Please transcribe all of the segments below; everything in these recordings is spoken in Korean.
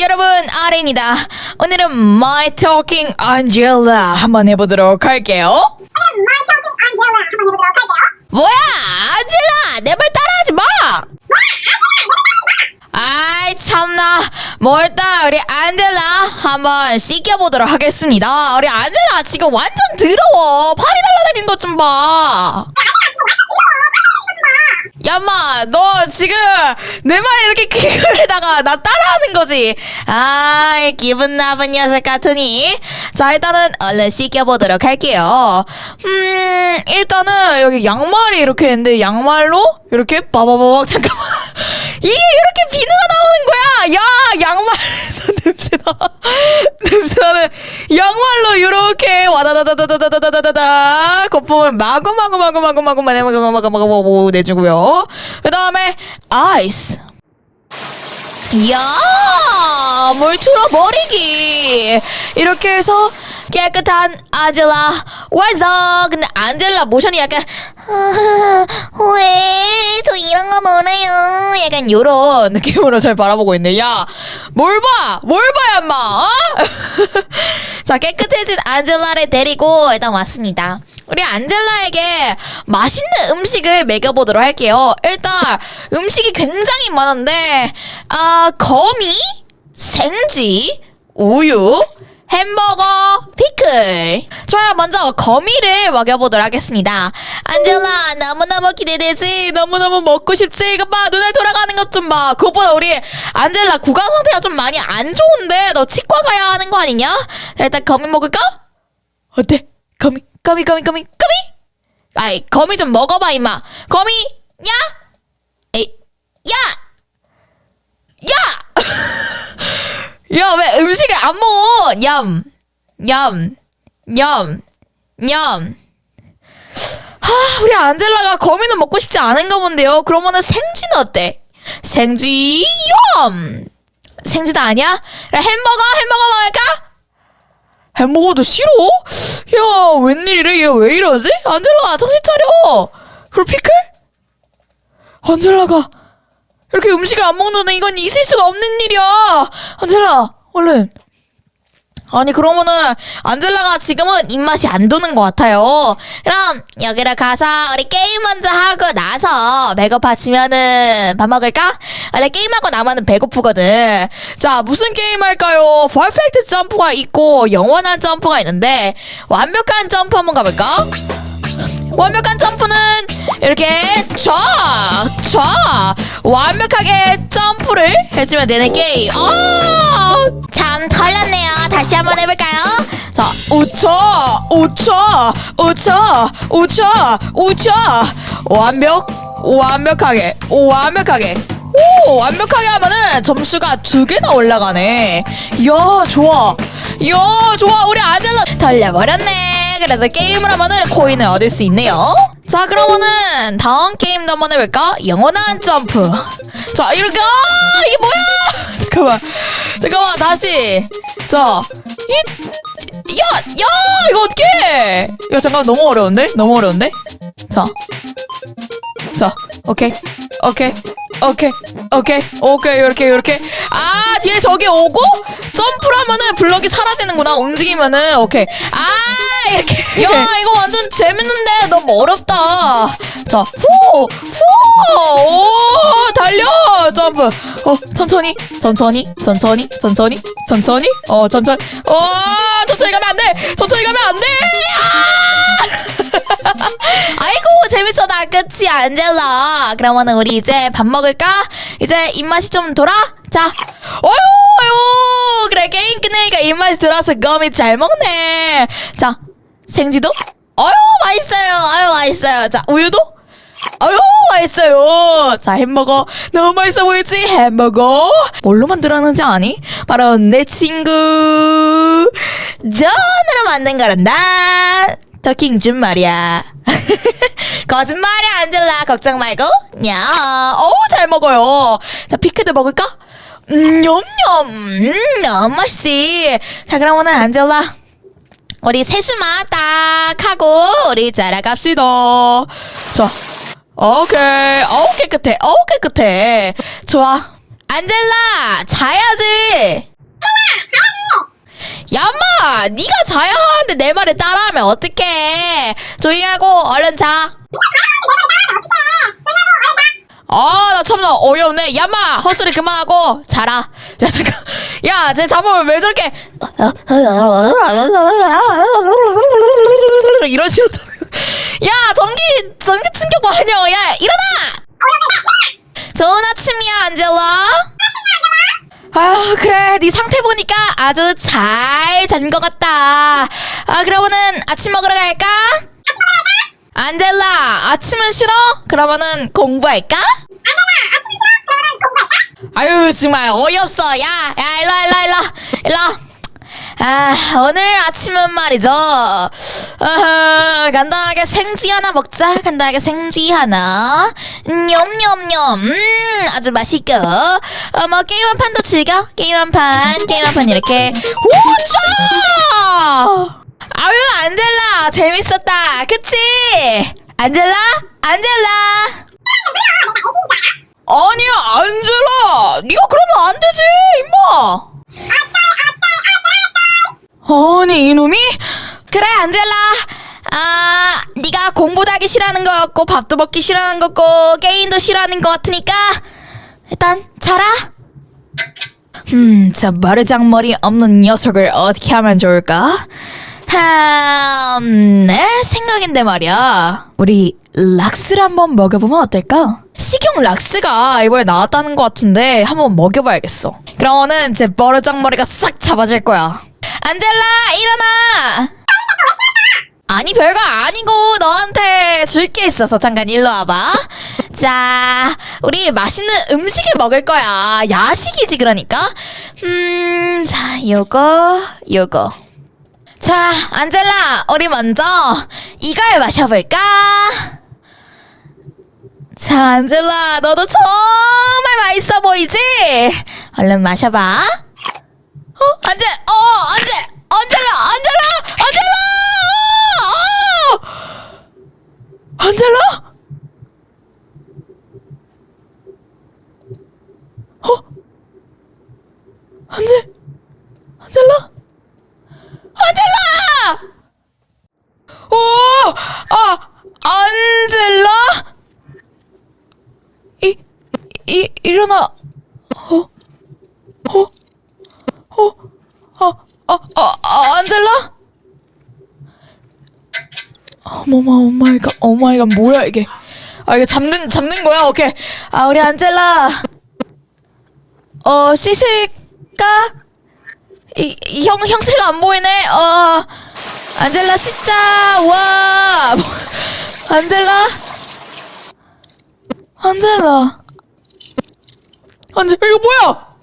여러분 아레입니다. 오늘은 My Talking Angela 한번 해보도록 할게요. My Talking Angela 한번 해보도록 할게요. 뭐야 안젤라 내 말 따라하지 마. 아이 참나 뭐 일단 우리 안젤라 한번 씻겨보도록 하겠습니다. 우리 안젤라 지금 완전 더러워. 팔이 날라다니는 것 좀 봐. 야마 너 지금 내 말에 이렇게 기근에다가 나 따라하는 거지? 아 기분 나쁜 녀석 같으니. 자 일단은 얼른 씻겨보도록 할게요. 음 일단은 여기 양말이 이렇게 있는데 양말로 이렇게 빠바바박 잠깐만. 이게 이렇게 비누가 나오는 거야! 야 양말 냄새나는 양말로 이렇게 와다다다다다다다다다 거품을 마구마구 마구마구 마구마구 마구마구 마구마구 내주고요. 그 다음에 아이스. 이야 물 틀어버리기. 이렇게 해서 깨끗한 안젤라 완성 근데 안젤라 모션이 약간 왜 저 이런 거 뭐나요? 약간 요런 느낌으로 잘 바라보고 있네. 야 뭘 봐? 뭘 봐야 인마? 어? 자 깨끗해진 안젤라를 데리고 일단 왔습니다. 우리 안젤라에게 맛있는 음식을 먹여보도록 할게요. 일단 음식이 굉장히 많은데 아 거미 생쥐 우유 햄버거, 피클. 좋아요, 먼저 거미를 먹여보도록 하겠습니다. 안젤라, 너무너무 기대되지? 너무너무 먹고 싶지? 이거 봐, 눈알 돌아가는 것 좀 봐. 그것보다 우리 안젤라 구강 상태가 좀 많이 안 좋은데? 너 치과 가야 하는 거 아니냐? 자, 일단 거미 먹을까? 어때? 거미, 거미, 거미, 거미, 거미? 아이, 거미 좀 먹어봐, 임마. 거미, 야? 에이, 야! 야! 야, 왜 음식을 안 먹어? 냠, 냠, 냠, 냠. 하, 우리 안젤라가 거미는 먹고 싶지 않은가 본데요. 그러면은 생쥐는 어때? 생쥐, 염! 생쥐도 아니야? 그래, 햄버거, 햄버거 먹을까? 햄버거도 싫어? 야, 웬일이래? 얘 왜 이러지? 안젤라, 정신 차려! 그리고 피클? 안젤라가 이렇게 음식을 안 먹는 애 이건 있을 수가 없는 일이야. 안젤라, 얼른. 아니 그러면은 안젤라가 지금은 입맛이 안 도는 것 같아요. 그럼 여기를 가서 우리 게임 먼저 하고 나서 배고파지면은 밥 먹을까? 원래 게임하고 나면은 배고프거든. 자 무슨 게임 할까요? 퍼펙트 점프가 있고 영원한 점프가 있는데 완벽한 점프 한번 가볼까? 완벽한 점프는 이렇게 쫙, 쫙 완벽하게 점프를 해주면 되는 게임. 아, 참 털렸네요. 다시 한번 해볼까요? 자, 우차, 우차, 우차, 우차, 우차. 완벽, 완벽하게, 완벽하게. 오, 완벽하게 하면은 점수가 두 개나 올라가네. 이야, 좋아. 이야, 좋아. 우리 아들로 털려버렸네. 그래서 게임을 하면은 코인을 얻을 수 있네요. 자, 그러면은 다음 게임도 한번 해볼까? 영원한 점프. 자, 이렇게, 아, 이게 뭐야? 잠깐만. 잠깐만, 다시. 자, 이, 야, 야, 이거 어떡해? 야, 잠깐 너무 어려운데? 너무 어려운데? 자. 자, 오케이. 오케이. 오케이. 오케이. 오케이. 이렇게, 이렇게. 아, 뒤에 저기 오고, 점프를 하면은 블럭이 사라지는구나. 움직이면은. 오케이. 아, 이렇게. 야, 이거 완전 재밌는데 너무 어렵다. 자, 후! 후! 오, 달려! 점프. 어, 천천히, 천천히, 천천히, 천천히, 천천히. 어, 천천히. 어, 아이고 재밌어다. 그치 안젤라 그러면은 우리 이제 밥 먹을까? 이제 입맛이 좀 돌아? 자. 어휴 어휴. 그래 게임 끝내니까 입맛이 돌아서 거미 잘 먹네. 자 생쥐도? 어휴 맛있어요. 어휴 맛있어요. 자 우유도? 어휴 맛있어요. 자 햄버거. 너무 맛있어 보이지? 햄버거. 뭘로 만들었는지 아니? 바로 내 친구. 전으로 만든 거란다. 터킹 준 말이야. 거짓말이야, 안젤라. 걱정 말고. 야, 어우, 잘 먹어요. 자, 피크도 먹을까? 음, 냠냠. 음, 너무 맛있지. 자, 그러면은 안젤라. 우리 세수만 딱 하고, 우리 자러 갑시다. 자, 오케이. 어우, 깨끗해. 어우, 깨끗해. 좋아. 안젤라, 자야지. 야마, 네가 자야 하는데 내 말을 따라하면 어떡해? 조용히 하고 얼른 자. 아, 나 참나 어이없네. 야마, 헛소리 그만하고 자라. 야, 잠깐. 야, 쟤 잠을 왜 저렇게 이런 식으로 야, 전기 전기 충격 완료. 야, 일어나. 아, 그래. 네 상태 보니까 아주 잘 잔 것 같다. 아, 그러면은 아침 먹으러 갈까? 안젤라, 아침은 싫어? 그러면은 공부할까? 아유, 정말 어이없어. 야, 야, 일로, 와, 일로, 와, 일로, 와. 일로. 와. 아, 오늘 아침은 말이죠. 어, 간단하게 생쥐 하나 먹자. 간단하게 생쥐 하나. 냠냠냠. 음, 아주 맛있고. 어, 뭐, 게임 한 판도 즐겨. 게임 한 판, 게임 한 판 이렇게. 오차! 아유, 안젤라. 재밌었다. 그치? 안젤라? 안젤라? 아니야, 안젤라. 네가 그러면 안 되지, 임마. 아니 이놈이? 그래 안젤라. 아 네가 공부도 하기 싫어하는 것 같고 밥도 먹기 싫어하는 것 같고 게임도 싫어하는 것 같으니까 일단 자라. 음저 머리장머리 없는 녀석을 어떻게 하면 좋을까? 음, 내 생각인데 말이야. 우리 락스를 한번 먹여보면 어떨까? 식용 락스가 이번에 나왔다는 것 같은데 한번 먹여봐야겠어. 그러면은 제 머리장머리가 싹 잡아질 거야 안젤라 일어나! 아니 별거 아니고 너한테 줄 게 있어서 잠깐 일로 와봐. 자 우리 맛있는 음식을 먹을 거야. 야식이지 그러니까. 음 자 요거 요거. 자 안젤라 우리 먼저 이걸 마셔볼까? 자 안젤라 너도 정말 맛있어 보이지? 얼른 마셔봐 어, 안젤, 어, 안젤, 안젤라, 안젤라, 안젤라, 어, 어! 안젤라? 어, 안젤, 안젤라, 안젤라! 오, 아, 안젤라? 이, 이, 일어나, 어, 어? 어, 어, 어, 어, 어, 안젤라? 어머마, 오마이갓, 오마이갓, 뭐야, 이게. 아, 이게 잡는, 잡는 거야? 오케이. 아, 우리 안젤라. 어, 씻을까? 이, 이 형, 형체가 안 보이네? 어, 안젤라 씻자. 와. 안젤라? 안젤라. 안젤, 이거 뭐야?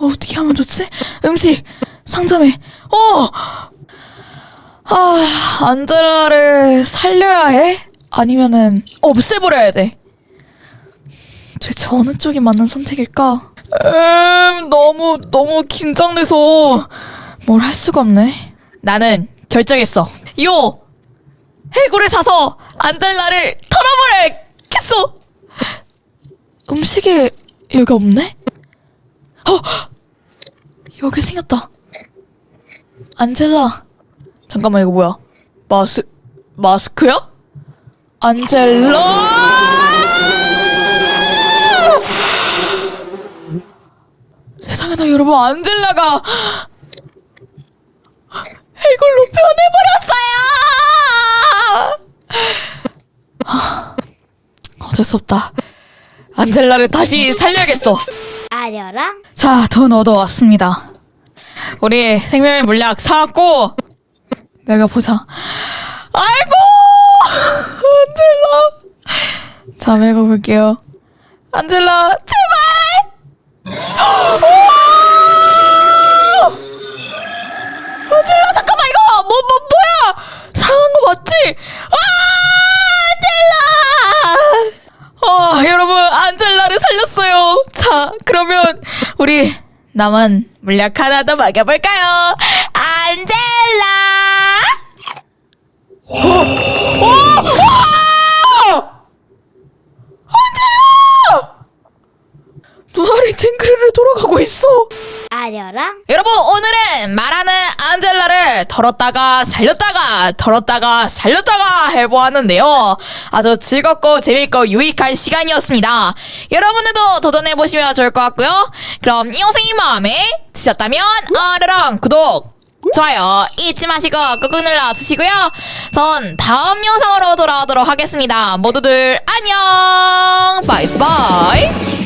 어떻게 하면 좋지? 음식 상점에 어! 아 안젤라를 살려야 해? 아니면은 없애버려야 돼? 대체 어느 쪽이 맞는 선택일까? 음 너무 너무 긴장돼서 뭘 할 수가 없네 나는 결정했어 요 해골을 사서 안젤라를 털어버려야겠어 음식에 여기 없네? 어! 여기 생겼다. 안젤라. 잠깐만 이거 뭐야? 마스 마스크야? 안젤라. 세상에나 여러분 안젤라가 해골로 변해버렸어요. 어쩔 수 없다. 안젤라를 다시 살려야겠어. 아려랑 자, 돈 얻어왔습니다. 우리 생명의 물약 사왔고, 내가 보자. 아이고! 안젤라! 자, 매고 볼게요. 안젤라, 제발! 우와! 안젤라, 잠깐만, 이거! 뭐, 뭐, 뭐야! 사랑한 거 맞지? 아! 안젤라! 어, 여러분, 안젤라를 살렸어요. 자, 그러면, 우리, 남은 물약 하나 더 먹여볼까요? 안젤라! 어, 안젤라! 탱크를 돌아가고 있어. 아려랑 여러분 오늘은 말하는 안젤라를 털었다가 살렸다가 털었다가 살렸다가 해보았는데요. 아주 즐겁고 재밌고 유익한 시간이었습니다. 여러분들도 도전해보시면 좋을 것 같고요. 그럼 이 영상이 마음에 드셨다면 아르랑 구독 좋아요 잊지 마시고 꾹꾹 눌러주시고요. 전 다음 영상으로 돌아오도록 하겠습니다. 모두들 안녕 바이바이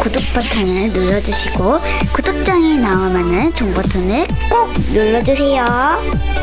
구독 버튼을 눌러주시고 구독장이 나오면은 종 버튼을 꼭 눌러주세요.